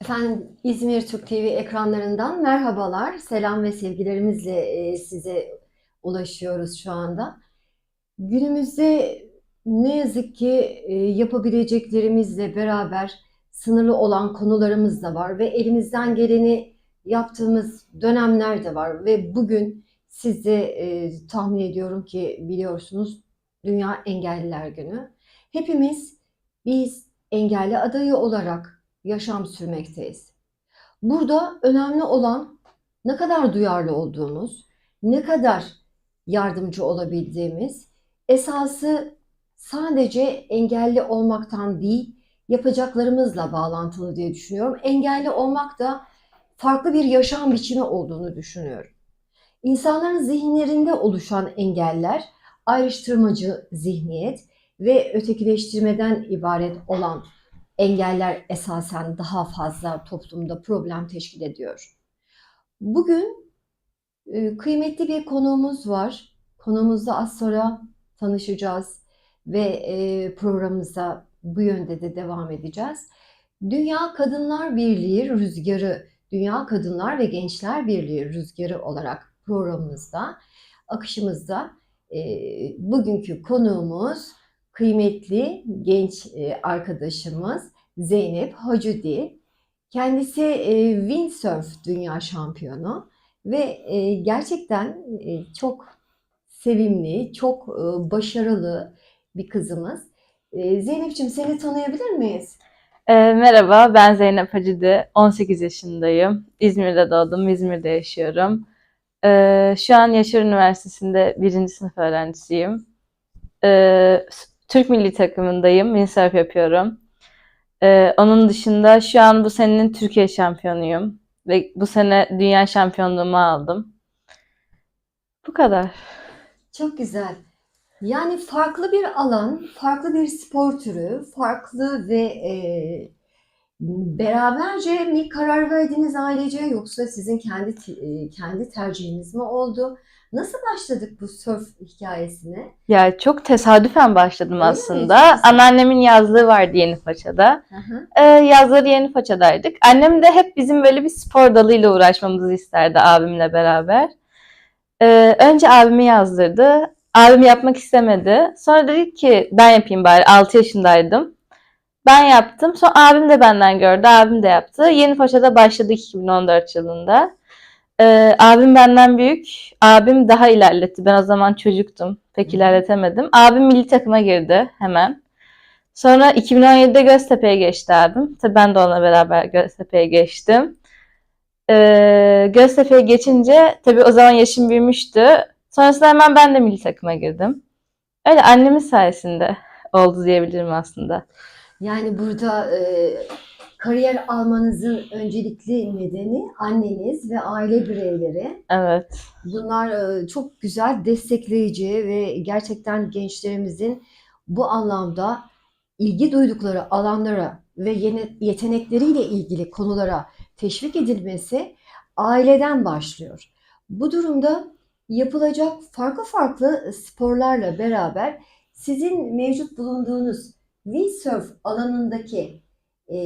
Efendim İzmir Türk TV ekranlarından merhabalar, selam ve sevgilerimizle e, size ulaşıyoruz şu anda. Günümüzde ne yazık ki e, yapabileceklerimizle beraber sınırlı olan konularımız da var ve elimizden geleni yaptığımız dönemler de var ve bugün siz de e, tahmin ediyorum ki biliyorsunuz Dünya Engelliler Günü. Hepimiz biz engelli adayı olarak yaşam sürmekteyiz. Burada önemli olan ne kadar duyarlı olduğumuz, ne kadar yardımcı olabildiğimiz, esası sadece engelli olmaktan değil, yapacaklarımızla bağlantılı diye düşünüyorum. Engelli olmak da farklı bir yaşam biçimi olduğunu düşünüyorum. İnsanların zihinlerinde oluşan engeller, ayrıştırmacı zihniyet ve ötekileştirmeden ibaret olan engeller esasen daha fazla toplumda problem teşkil ediyor. Bugün e, kıymetli bir konuğumuz var. Konuğumuzla az sonra tanışacağız ve e, programımıza bu yönde de devam edeceğiz. Dünya Kadınlar Birliği Rüzgarı, Dünya Kadınlar ve Gençler Birliği Rüzgarı olarak programımızda, akışımızda e, bugünkü konuğumuz kıymetli genç e, arkadaşımız Zeynep Hacudi. Kendisi e, windsurf dünya şampiyonu ve e, gerçekten e, çok sevimli, çok e, başarılı bir kızımız. E, Zeynep'ciğim seni tanıyabilir miyiz? Ee, merhaba, ben Zeynep Hacıdı. 18 yaşındayım. İzmir'de doğdum, İzmir'de yaşıyorum. Ee, şu an Yaşar Üniversitesi'nde birinci sınıf öğrencisiyim. Ee, Türk milli takımındayım, windsurf yapıyorum. Ee, onun dışında şu an bu senenin Türkiye şampiyonuyum. Ve bu sene dünya şampiyonluğumu aldım. Bu kadar. Çok güzel. Yani farklı bir alan, farklı bir spor türü, farklı ve e, beraberce mi karar verdiniz ailece yoksa sizin kendi e, kendi tercihiniz mi oldu? Nasıl başladık bu surf hikayesine? Ya çok tesadüfen başladım Öyle mi? aslında. Güzel. Anneannemin yazlığı vardı Yenipaşa'da. Hı hı. Ee, yazları Yenipaşa'daydık. Annem de hep bizim böyle bir spor dalıyla uğraşmamızı isterdi abimle beraber. Ee, önce abimi yazdırdı. Abim yapmak istemedi. Sonra dedik ki ben yapayım bari. 6 yaşındaydım. Ben yaptım. Sonra abim de benden gördü. Abim de yaptı. Yenipaşa'da başladık 2014 yılında. Ee, abim benden büyük. Abim daha ilerletti. Ben o zaman çocuktum. Pek ilerletemedim. Abim milli takıma girdi hemen. Sonra 2017'de Göztepe'ye geçti abim. Tabii ben de onunla beraber Göztepe'ye geçtim. Ee, Göztepe'ye geçince tabii o zaman yaşım büyümüştü. Sonrasında hemen ben de milli takıma girdim. Öyle annemin sayesinde oldu diyebilirim aslında. Yani burada e, kariyer almanızın öncelikli nedeni anneniz ve aile bireyleri. Evet. Bunlar e, çok güzel, destekleyici ve gerçekten gençlerimizin bu anlamda ilgi duydukları alanlara ve yeni yetenekleriyle ilgili konulara teşvik edilmesi aileden başlıyor. Bu durumda yapılacak farklı farklı sporlarla beraber sizin mevcut bulunduğunuz windsurf alanındaki e,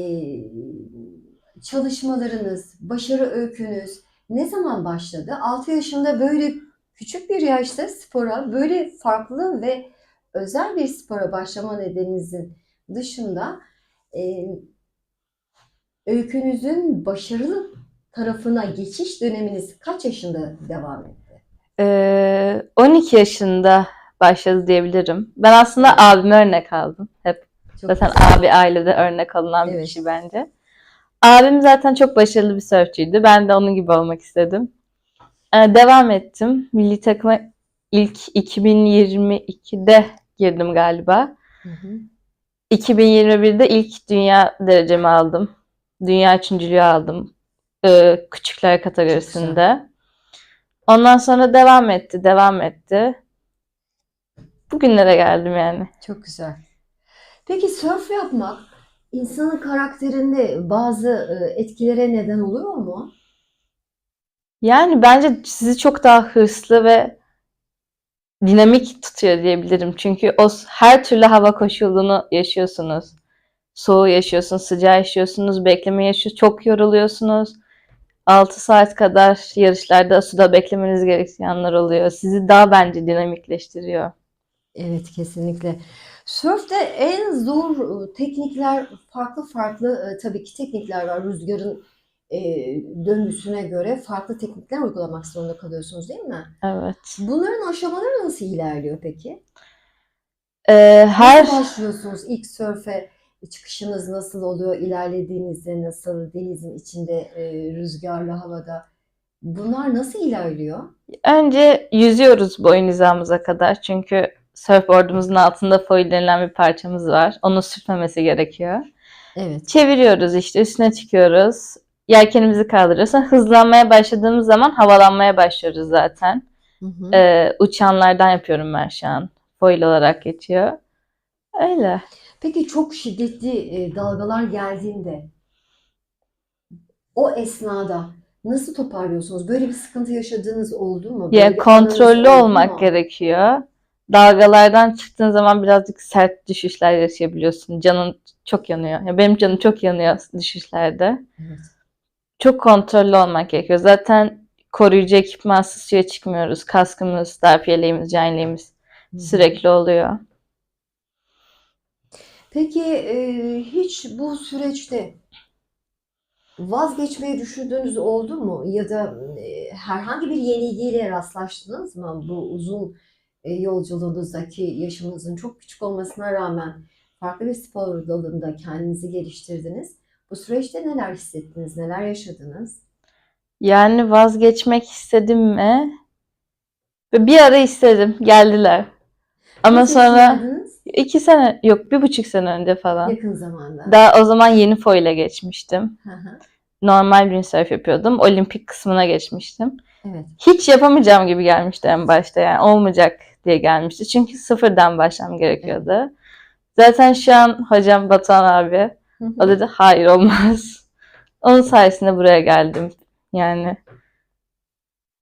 çalışmalarınız, başarı öykünüz ne zaman başladı? 6 yaşında böyle küçük bir yaşta spora, böyle farklı ve özel bir spora başlama nedeninizin dışında e, öykünüzün başarılı tarafına geçiş döneminiz kaç yaşında devam etti? Ee, 12 yaşında başladı diyebilirim. Ben aslında abime örnek aldım. Hep Çok Zaten güzel. abi ailede örnek alınan bir Evet. kişi bence. Abim zaten çok başarılı bir sörfçüydü. Ben de onun gibi olmak istedim. Ee, devam ettim. Milli takıma ilk 2022'de girdim galiba. Hı hı. 2021'de ilk dünya derecemi aldım. Dünya üçüncülüğü aldım. Ee, küçükler kategorisinde. Ondan sonra devam etti, devam etti. Bugünlere geldim yani. Çok güzel. Peki sörf yapmak insanın karakterinde bazı e, etkilere neden oluyor mu? Yani bence sizi çok daha hırslı ve dinamik tutuyor diyebilirim. Çünkü o her türlü hava koşulunu yaşıyorsunuz. Soğuğu yaşıyorsunuz, sıcağı yaşıyorsunuz, bekleme yaşıyorsunuz, çok yoruluyorsunuz. 6 saat kadar yarışlarda suda beklemeniz gerektiği anlar oluyor. Sizi daha bence dinamikleştiriyor. Evet kesinlikle. Sörfte en zor teknikler farklı farklı tabii ki teknikler var. Rüzgarın e, döngüsüne göre farklı teknikler uygulamak zorunda kalıyorsunuz değil mi? Evet. Bunların aşamaları nasıl ilerliyor peki? Ee, her Nasıl başlıyorsunuz? İlk sörfe çıkışınız nasıl oluyor? İlerlediğinizde nasıl? Denizin içinde e, rüzgarlı havada. Bunlar nasıl ilerliyor? önce yüzüyoruz boyun hizamıza kadar. Çünkü surfboardumuzun altında foil denilen bir parçamız var. Onu sürtmemesi gerekiyor. Evet. Çeviriyoruz işte üstüne çıkıyoruz. Yelkenimizi kaldırıyoruz. Hızlanmaya başladığımız zaman havalanmaya başlıyoruz zaten. Hı hı. Ee, uçanlardan yapıyorum ben şu an. Foil olarak geçiyor. Öyle. Peki çok şiddetli e, dalgalar geldiğinde o esnada nasıl toparlıyorsunuz? Böyle bir sıkıntı yaşadığınız oldu mu? Böyle Ya kontrollü olmak mu? gerekiyor. Dalgalardan çıktığın zaman birazcık sert düşüşler yaşayabiliyorsun. Canın çok yanıyor. Ya benim canım çok yanıyor düşüşlerde. Evet. Çok kontrollü olmak gerekiyor. Zaten koruyucu ekipmansız suya çıkmıyoruz. Kaskımız, darp yeleğimiz, can yeleğimiz Hı sürekli oluyor. Peki e, hiç bu süreçte vazgeçmeyi düşündüğünüz oldu mu? Ya da e, herhangi bir yenilgiyle rastlaştınız mı? Bu uzun yolculuğunuzdaki yaşınızın çok küçük olmasına rağmen farklı bir spor dalında kendinizi geliştirdiniz. Bu süreçte neler hissettiniz, neler yaşadınız? Yani vazgeçmek istedim mi? Bir ara istedim. Geldiler. Ama Nasıl sonra hissettiniz? iki sene, yok bir buçuk sene önce falan. Yakın zamanda. Daha o zaman yeni foil'e geçmiştim. Hı hı. Normal windsurf yapıyordum. Olimpik kısmına geçmiştim. Evet. Hiç yapamayacağım gibi gelmişti en başta yani. Olmayacak diye gelmişti. Çünkü sıfırdan başlamam gerekiyordu. Zaten şu an hocam Batuhan abi o dedi hayır olmaz. Onun sayesinde buraya geldim. Yani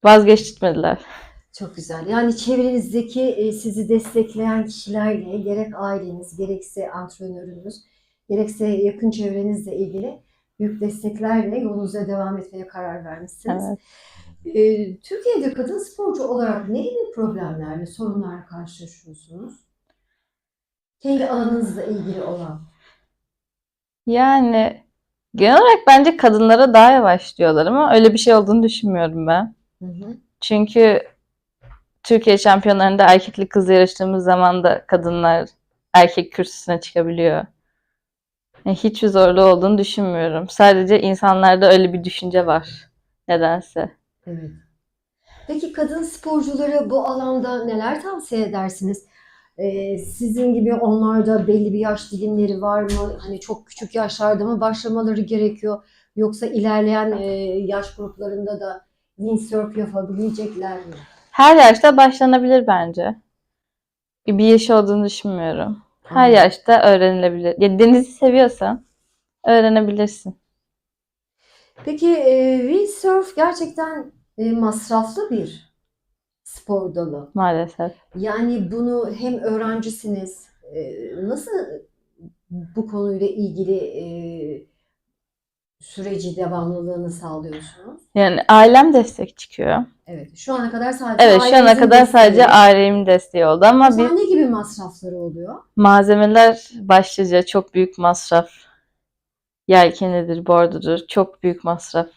vazgeçtirmediler. Çok güzel. Yani çevrenizdeki e, sizi destekleyen kişilerle gerek aileniz, gerekse antrenörünüz, gerekse yakın çevrenizle ilgili büyük desteklerle yolunuza devam etmeye karar vermişsiniz. Evet. E, Türkiye'de kadın sporcu olarak ne gibi problemlerle, sorunlarla karşılaşıyorsunuz? Kendi alanınızla ilgili olan. Yani genel olarak bence kadınlara daha yavaş diyorlar ama öyle bir şey olduğunu düşünmüyorum ben. Hı hı. Çünkü Türkiye şampiyonlarında erkekli kız yarıştığımız zaman da kadınlar erkek kürsüsüne çıkabiliyor. Yani hiçbir zorluğu olduğunu düşünmüyorum. Sadece insanlarda öyle bir düşünce var. Nedense. Evet. Peki kadın sporculara bu alanda neler tavsiye edersiniz? Ee, sizin gibi onlarda belli bir yaş dilimleri var mı? Hani çok küçük yaşlarda mı başlamaları gerekiyor? Yoksa ilerleyen e, yaş gruplarında da windsurf yapabilecekler mi? Her yaşta başlanabilir bence. Bir yaş olduğunu düşünmüyorum. Her yaşta öğrenilebilir. Ya denizi seviyorsan öğrenebilirsin. Peki e, windsurf gerçekten e, masraflı bir spor dalı. Maalesef. Yani bunu hem öğrencisiniz, e, nasıl bu konuyla ilgili e, süreci devamlılığını sağlıyorsunuz? Yani ailem destek çıkıyor. Evet, şu ana kadar sadece Evet şu ana kadar sadece desteği. ailemin desteği oldu ama bir ne gibi masrafları oluyor? malzemeler başlıca çok büyük masraf. Yelkenidir, bordudur. Çok büyük masraf.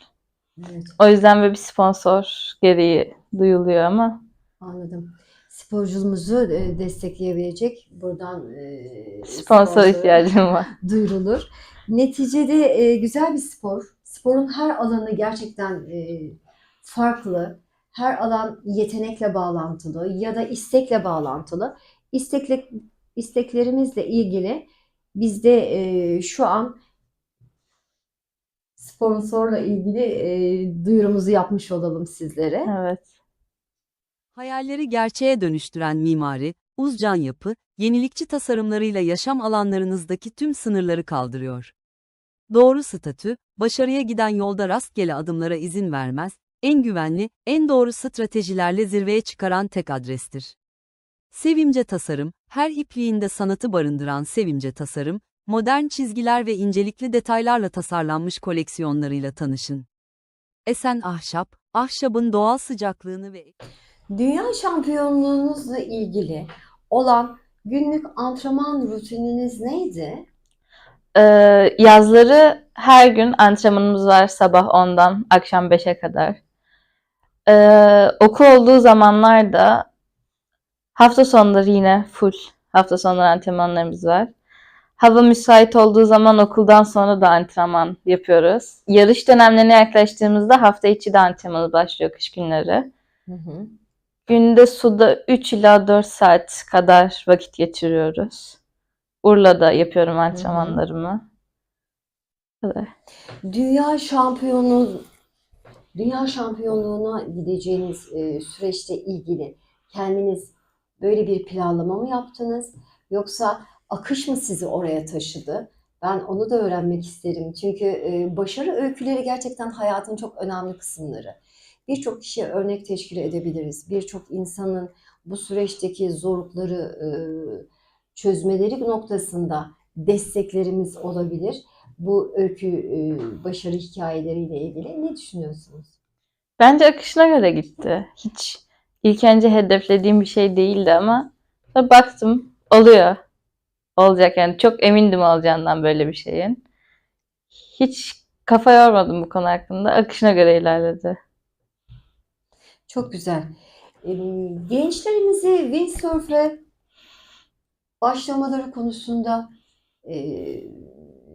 Evet, O yüzden böyle bir sponsor gereği duyuluyor ama anladım. Sporcumuzu e, destekleyebilecek buradan e, sponsor sponsora ihtiyacım var. duyurulur. Neticede e, güzel bir spor. Sporun her alanı gerçekten farklı. Her alan yetenekle bağlantılı ya da istekle bağlantılı. İstekle, isteklerimizle ilgili biz de e, şu an sponsorla ilgili e, duyurumuzu yapmış olalım sizlere. Evet. Hayalleri gerçeğe dönüştüren mimari, uzcan yapı, yenilikçi tasarımlarıyla yaşam alanlarınızdaki tüm sınırları kaldırıyor. Doğru statü, başarıya giden yolda rastgele adımlara izin vermez, en güvenli, en doğru stratejilerle zirveye çıkaran tek adrestir. Sevimce Tasarım, her ipliğinde sanatı barındıran Sevimce Tasarım, modern çizgiler ve incelikli detaylarla tasarlanmış koleksiyonlarıyla tanışın. Esen Ahşap, ahşabın doğal sıcaklığını ve Dünya şampiyonluğunuzla ilgili olan günlük antrenman rutininiz neydi? Ee, yazları her gün antrenmanımız var sabah 10'dan akşam 5'e kadar. Ee, okul olduğu zamanlarda hafta sonları yine full hafta sonları antrenmanlarımız var. Hava müsait olduğu zaman okuldan sonra da antrenman yapıyoruz. Yarış dönemlerine yaklaştığımızda hafta içi de antrenmanı başlıyor kış günleri. Hı hı. Günde suda 3 ila 4 saat kadar vakit geçiriyoruz. Urla'da yapıyorum antrenmanlarımı. Kadar. Dünya şampiyonu Dünya şampiyonluğuna gideceğiniz e, süreçte ilgili kendiniz böyle bir planlama mı yaptınız? Yoksa akış mı sizi oraya taşıdı? Ben onu da öğrenmek isterim. Çünkü e, başarı öyküleri gerçekten hayatın çok önemli kısımları. Birçok kişiye örnek teşkil edebiliriz. Birçok insanın bu süreçteki zorlukları e, çözmeleri noktasında desteklerimiz olabilir bu öykü e, başarı hikayeleriyle ilgili ne düşünüyorsunuz? Bence akışına göre gitti. Hiç ilk önce hedeflediğim bir şey değildi ama baktım oluyor. Olacak yani çok emindim olacağından böyle bir şeyin. Hiç kafa yormadım bu konu hakkında. Akışına göre ilerledi. Çok güzel. E, Gençlerimizi windsurf'e başlamaları konusunda e,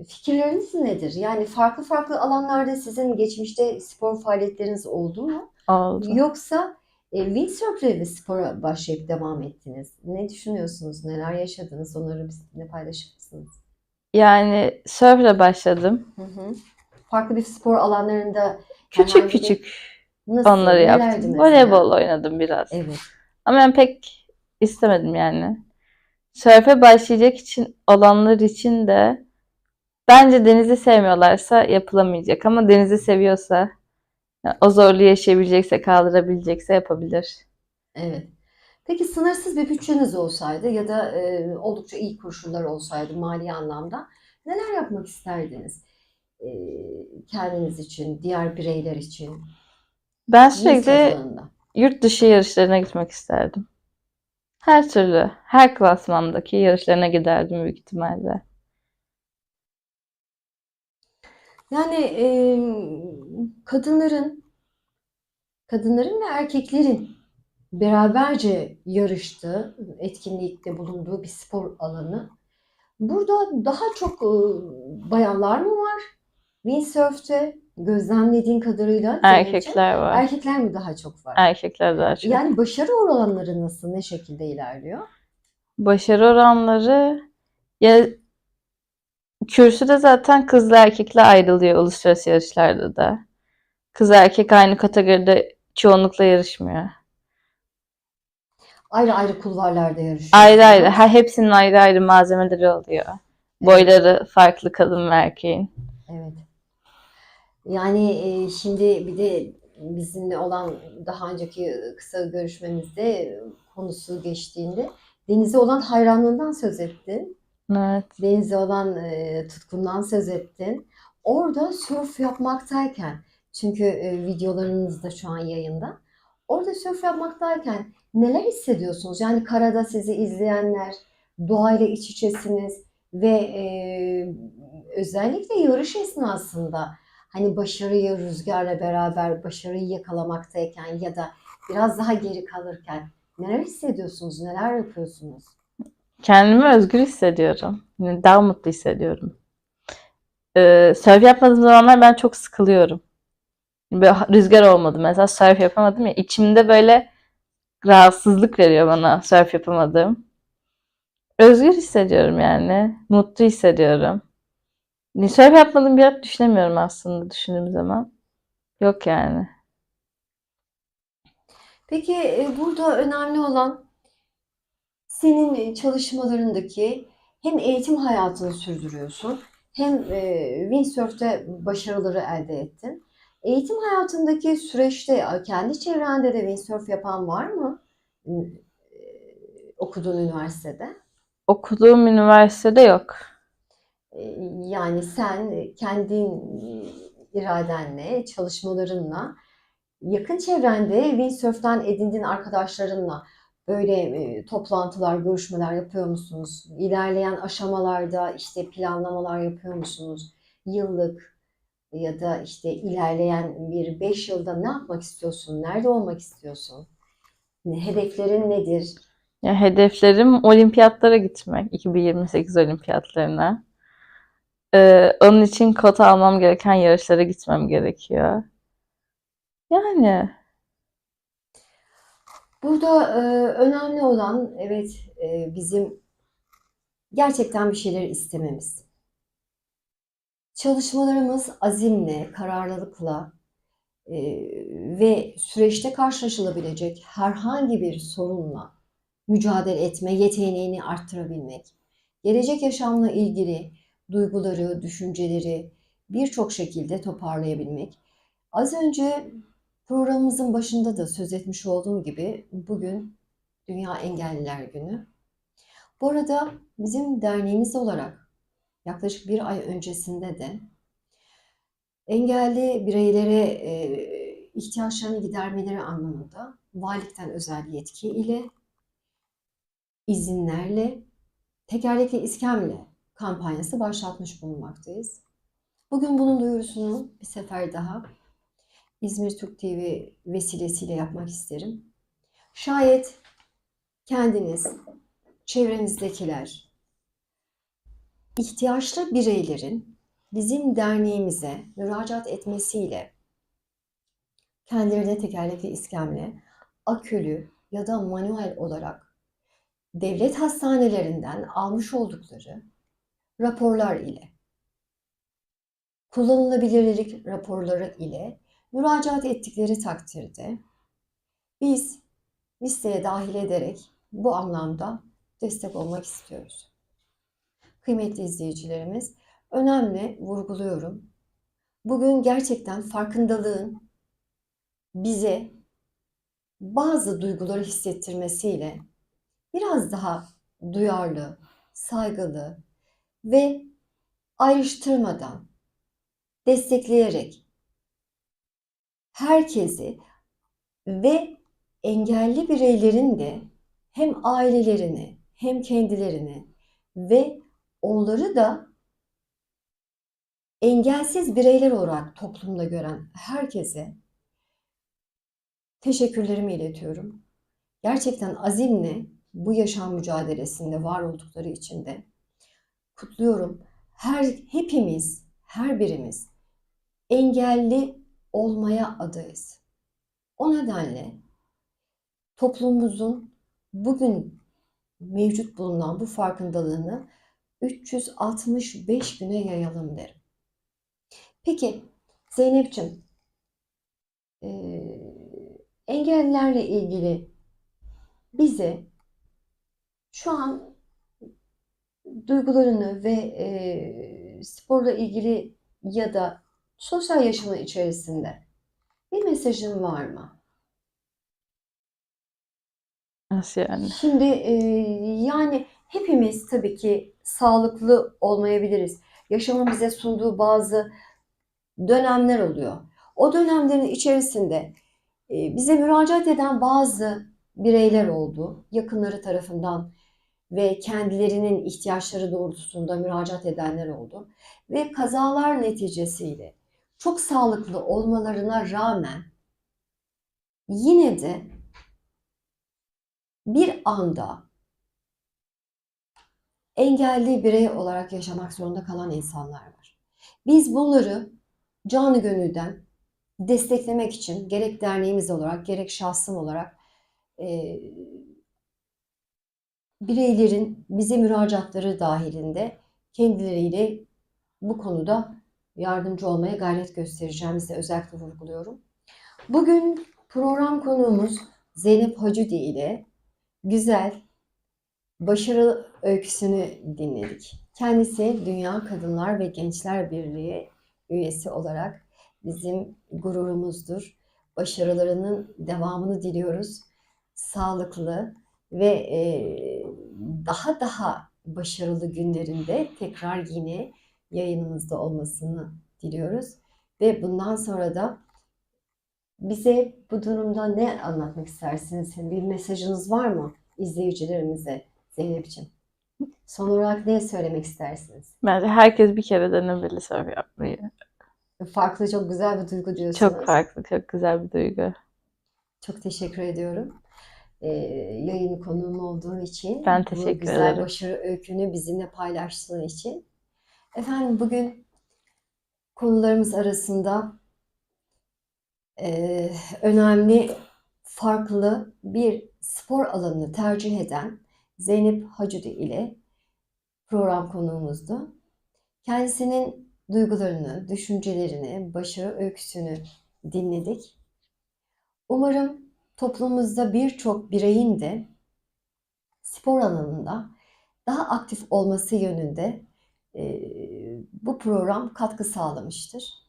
fikirleriniz nedir? Yani farklı farklı alanlarda sizin geçmişte spor faaliyetleriniz oldu mu? Oldu. Yoksa e, windsurf'le mi spora başlayıp devam ettiniz? Ne düşünüyorsunuz? Neler yaşadınız? Onları bizimle paylaşır mısınız? Yani sörfle başladım. Hı hı. Farklı bir spor alanlarında Küçük herhangi bir- küçük nasıl, onları yaptım. mesela? Voleybol oynadım biraz. Evet. Ama ben pek istemedim yani. Sörfe başlayacak için olanlar için de bence denizi sevmiyorlarsa yapılamayacak ama denizi seviyorsa yani o zorluğu yaşayabilecekse, kaldırabilecekse yapabilir. Evet. Peki sınırsız bir bütçeniz olsaydı ya da e, oldukça iyi koşullar olsaydı mali anlamda neler yapmak isterdiniz? E, kendiniz için, diğer bireyler için, Ben sürekli alanında. yurt dışı yarışlarına gitmek isterdim. Her türlü, her klasmandaki yarışlarına giderdim büyük ihtimalle. Yani e, kadınların kadınların ve erkeklerin beraberce yarıştığı, etkinlikte bulunduğu bir spor alanı. Burada daha çok e, bayanlar mı var? Windsurf'te gözlemlediğin kadarıyla. Erkekler var. Erkekler mi daha çok var? Erkekler daha çok. Yani başarı oranları nasıl, ne şekilde ilerliyor? Başarı oranları ya kürsüde zaten kızla erkekle ayrılıyor uluslararası yarışlarda da. Kız erkek aynı kategoride çoğunlukla yarışmıyor. Ayrı ayrı kulvarlarda yarışıyorsunuz. Ayrı ayrı. Her hepsinin ayrı ayrı malzemeleri oluyor. Boyları farklı kadın ve erkeğin. Evet. Yani e, şimdi bir de bizimle olan daha önceki kısa görüşmemizde konusu geçtiğinde denize olan hayranlığından söz ettin. Evet. Denize olan e, tutkundan söz ettin. Orada sörf yapmaktayken, çünkü e, videolarınız da şu an yayında. Orada sörf yapmaktayken neler hissediyorsunuz? Yani karada sizi izleyenler, doğayla iç içesiniz ve e, özellikle yarış esnasında hani başarıyı rüzgarla beraber başarıyı yakalamaktayken ya da biraz daha geri kalırken neler hissediyorsunuz? Neler yapıyorsunuz? Kendimi özgür hissediyorum. Yani Daha mutlu hissediyorum. Ee, surf yapmadığım zamanlar ben çok sıkılıyorum. Böyle rüzgar olmadı. Mesela surf yapamadım ya. içimde böyle rahatsızlık veriyor bana surf yapamadığım. Özgür hissediyorum yani. Mutlu hissediyorum. Surf yapmadığım bir yer düşünemiyorum aslında düşündüğüm zaman. Yok yani. Peki e, burada önemli olan senin çalışmalarındaki hem eğitim hayatını sürdürüyorsun hem e, windsurf'te başarıları elde ettin. Eğitim hayatındaki süreçte e, kendi çevrende de windsurf yapan var mı? E, okuduğun üniversitede. Okuduğum üniversitede yok. E, Yani sen kendin iradenle, çalışmalarınla, yakın çevrende windsurf'ten edindiğin arkadaşlarınla böyle e, toplantılar, görüşmeler yapıyor musunuz? İlerleyen aşamalarda işte planlamalar yapıyor musunuz? Yıllık ya da işte ilerleyen bir 5 yılda ne yapmak istiyorsun? Nerede olmak istiyorsun? Hedeflerin nedir? Ya hedeflerim olimpiyatlara gitmek. 2028 olimpiyatlarına. Ee, onun için kota almam gereken yarışlara gitmem gerekiyor. Yani Burada e, önemli olan evet e, bizim gerçekten bir şeyler istememiz. Çalışmalarımız azimle, kararlılıkla e, ve süreçte karşılaşılabilecek herhangi bir sorunla mücadele etme yeteneğini arttırabilmek, gelecek yaşamla ilgili duyguları, düşünceleri birçok şekilde toparlayabilmek. Az önce programımızın başında da söz etmiş olduğum gibi bugün Dünya Engelliler Günü. Bu arada bizim derneğimiz olarak yaklaşık bir ay öncesinde de engelli bireylere e, ihtiyaçlarını gidermeleri anlamında valilikten özel yetki ile izinlerle tekerlekli iskemle kampanyası başlatmış bulunmaktayız. Bugün bunun duyurusunu bir sefer daha İzmir Türk TV vesilesiyle yapmak isterim. Şayet kendiniz, çevrenizdekiler, ihtiyaçlı bireylerin bizim derneğimize müracaat etmesiyle kendilerine tekerlekli iskemle, akülü ya da manuel olarak devlet hastanelerinden almış oldukları raporlar ile kullanılabilirlik raporları ile müracaat ettikleri takdirde biz listeye dahil ederek bu anlamda destek olmak istiyoruz. Kıymetli izleyicilerimiz, önemli vurguluyorum. Bugün gerçekten farkındalığın bize bazı duyguları hissettirmesiyle biraz daha duyarlı, saygılı ve ayrıştırmadan destekleyerek herkesi ve engelli bireylerin de hem ailelerini hem kendilerini ve onları da engelsiz bireyler olarak toplumda gören herkese teşekkürlerimi iletiyorum. Gerçekten azimle bu yaşam mücadelesinde var oldukları için de kutluyorum. Her hepimiz, her birimiz engelli olmaya adayız. O nedenle toplumumuzun bugün mevcut bulunan bu farkındalığını 365 güne yayalım derim. Peki Zeynep'ciğim eee, engellilerle ilgili bize şu an duygularını ve eee, sporla ilgili ya da sosyal yaşamı içerisinde bir mesajın var mı? nasıl yani? Şimdi e, yani hepimiz tabii ki sağlıklı olmayabiliriz. Yaşamın bize sunduğu bazı dönemler oluyor. O dönemlerin içerisinde e, bize müracaat eden bazı bireyler oldu. Yakınları tarafından ve kendilerinin ihtiyaçları doğrultusunda müracaat edenler oldu. Ve kazalar neticesiyle çok sağlıklı olmalarına rağmen yine de bir anda engelli birey olarak yaşamak zorunda kalan insanlar var. Biz bunları canı gönülden desteklemek için gerek derneğimiz olarak gerek şahsım olarak e, bireylerin bize müracaatları dahilinde kendileriyle bu konuda yardımcı olmaya gayret göstereceğimizi özellikle vurguluyorum. Bugün program konuğumuz Zeynep Hacıdi ile güzel, başarı öyküsünü dinledik. Kendisi Dünya Kadınlar ve Gençler Birliği üyesi olarak bizim gururumuzdur. Başarılarının devamını diliyoruz. Sağlıklı ve e, daha daha başarılı günlerinde tekrar yine yayınımızda olmasını diliyoruz. Ve bundan sonra da bize bu durumda ne anlatmak istersiniz? Bir mesajınız var mı izleyicilerimize Zeynep'ciğim? Son olarak ne söylemek istersiniz? Bence herkes bir kere denemeli surf yapmayı. Farklı, çok güzel bir duygu diyorsunuz. Çok farklı, çok güzel bir duygu. Çok teşekkür ediyorum. Ee, yayın konuğum olduğun için, Ben bu teşekkür güzel ederim. başarı öykünü bizimle paylaştığın için. Efendim bugün konularımız arasında e, önemli, farklı bir spor alanını tercih eden Zeynep Hacudi ile program konuğumuzdu. Kendisinin duygularını, düşüncelerini, başarı öyküsünü dinledik. Umarım toplumumuzda birçok bireyin de spor alanında daha aktif olması yönünde e, bu program katkı sağlamıştır.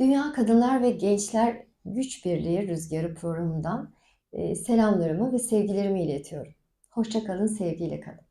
Dünya Kadınlar ve Gençler Güç Birliği Rüzgarı programından selamlarımı ve sevgilerimi iletiyorum. Hoşça kalın, sevgiyle kalın.